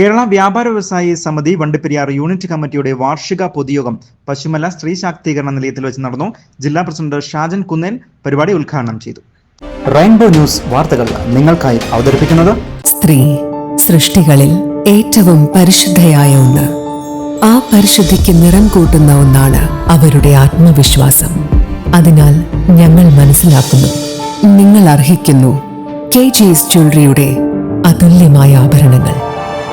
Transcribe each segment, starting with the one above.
കേരള വ്യാപാര വ്യവസായി സമിതി വണ്ടിപ്പെരിയാർ യൂണിറ്റ് കമ്മിറ്റിയുടെ വാർഷിക പൊതുയോഗം പശുമല സ്ത്രീ ശാക്തീകരണ നിലയത്തിൽ വെച്ച് നടന്നു. ജില്ലാ പ്രസിഡന്റ് ഷാജൻ കുന്നേൻ പരിപാടി ഉദ്ഘാടനം ചെയ്തു. റെയിൻബോ ന്യൂസ് വാർത്തകൾ നിങ്ങൾക്കായി അവതരിപ്പിക്കുന്നത് സ്ത്രീ സൃഷ്ടികളിൽ ഏറ്റവും പരിശുദ്ധയായ ഒന്ന്. ആ പരിശുദ്ധിക്ക് നിറം കൂട്ടുന്ന ഒന്നാണ് അവരുടെ ആത്മവിശ്വാസം. അതിനാൽ ഞങ്ങൾ മനസ്സിലാക്കുന്നു. നിങ്ങൾ അർഹിക്കുന്നു കെ ജിസ് ജ്വല്ലറിയുടെ അതുല്യമായ ആഭരണങ്ങൾ.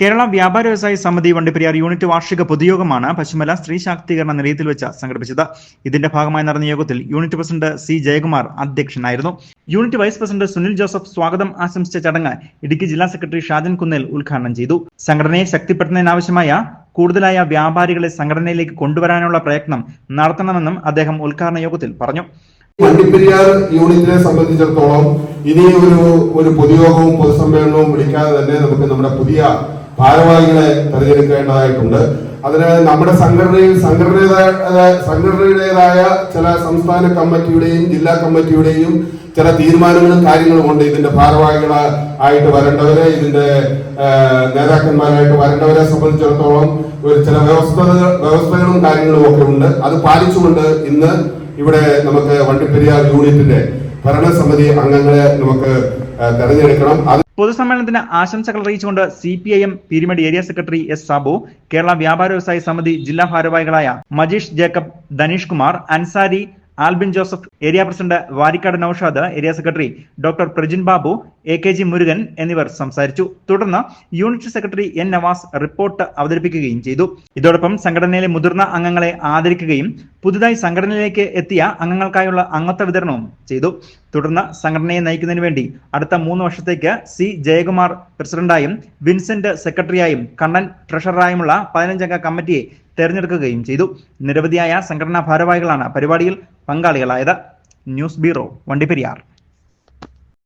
കേരള വ്യാപാര വ്യവസായ സമിതി വണ്ടിപ്പെരിയാർ യൂണിറ്റ് വാർഷിക പൊതുയോഗമാണ് പശ്ചിമല സ്ത്രീ ശാക്തീകരണ നിലയത്തിൽ വെച്ച് സംഘടിപ്പിച്ചത്. ഇതിന്റെ ഭാഗമായി നടന്ന യോഗത്തിൽ യൂണിറ്റ് പ്രസിഡന്റ് സി ജയകുമാർ അധ്യക്ഷനായിരുന്നു. Unit vice president Sunil Joseph സ്വാഗതം ആശംസിച്ച ചടങ്ങ് ഇടുക്കി ജില്ലാ സെക്രട്ടറി ഷാജൻ കുന്നേൽ ഉദ്ഘാടനം ചെയ്തു. സംഘടനയെ ശക്തിപ്പെടുത്തുന്നതിനാവശ്യമായ കൂടുതലായ വ്യാപാരികളെ സംഘടനയിലേക്ക് കൊണ്ടുവരാനുള്ള പ്രയത്നം നടത്തണമെന്നും അദ്ദേഹം ഉദ്ഘാടന യോഗത്തിൽ പറഞ്ഞു. വണ്ടിപ്പെരിയാർ യൂണിറ്റിനെ സംബന്ധിച്ചിടത്തോളം ഇനി ഒരു ഒരു പൊതുയോഗവും പൊതുസമ്മേളനവും വിളിക്കാതെ തന്നെ നമുക്ക് നമ്മുടെ പുതിയ ഭാരവാഹികളെ തെരഞ്ഞെടുക്കേണ്ടതായിട്ടുണ്ട് അതിന് നമ്മുടെ സംഘടനയിൽ സംഘടനയുടെ സംഘടനയുടേതായ ചില സംസ്ഥാന കമ്മിറ്റിയുടെയും ജില്ലാ കമ്മിറ്റിയുടെയും ചില തീരുമാനങ്ങളും കാര്യങ്ങളും ഉണ്ട് ഇതിന്റെ ഭാരവാഹികൾ ആയിട്ട് വരേണ്ടവരെ ഇതിന്റെ നേതാക്കന്മാരായിട്ട് വരേണ്ടവരെ സംബന്ധിച്ചിടത്തോളം ഒരു ചില വ്യവസ്ഥ വ്യവസ്ഥകളും കാര്യങ്ങളും ഒക്കെ ഉണ്ട്. അത് പാലിച്ചുകൊണ്ട് ഇന്ന് ഇവിടെ നമുക്ക് വണ്ടിപ്പെരിയാർ യൂണിറ്റിന്റെ ഭരണസമിതി അംഗങ്ങളെ നമുക്ക് തെരഞ്ഞെടുക്കണം. പൊതുസമ്മേളനത്തിന് ആശംസകൾ അറിയിച്ചുകൊണ്ട് C P I M Peermade area secretary S Sabu Kerala Vyapara Vyavasaya Samiti ജില്ലാ ഭാരവാഹികളായ Majeesh Jacob Dhaneesh Kumar Ansari Albin Joseph area president Varikkad Noushad area secretary doctor Prajin Babu A K G Murugan എന്നിവർ സംസാരിച്ചു. തുടർന്ന് unit secretary N Navas report അവതരിപ്പിക്കുകയും ചെയ്തു. ഇതോടൊപ്പം സംഘടനയിലെ മുതിർന്ന അംഗങ്ങളെ ആദരിക്കുകയും പുതുതായി സംഘടനയിലേക്ക് എത്തിയ അംഗങ്ങൾക്കായുള്ള അംഗത്വ വിതരണവും ചെയ്തു. തുടർന്ന് സംഘടനയെ നയിക്കുന്നതിന് വേണ്ടി അടുത്ത മൂന്ന് വർഷത്തേക്ക് സി ജയകുമാർ പ്രസിഡന്റായും വിൻസെന്റ് സെക്രട്ടറിയായും കണ്ണൻ ട്രഷററായുമുള്ള പതിനഞ്ചംഗ കമ്മിറ്റിയെ തെരഞ്ഞെടുക്കുകയും ചെയ്തു. നിരവധിയായ സംഘടനാ ഭാരവാഹികളാണ് പരിപാടിയിൽ പങ്കാളികളായത് ന്യൂസ് ബ്യൂറോ വണ്ടിപ്പെരിയാർ.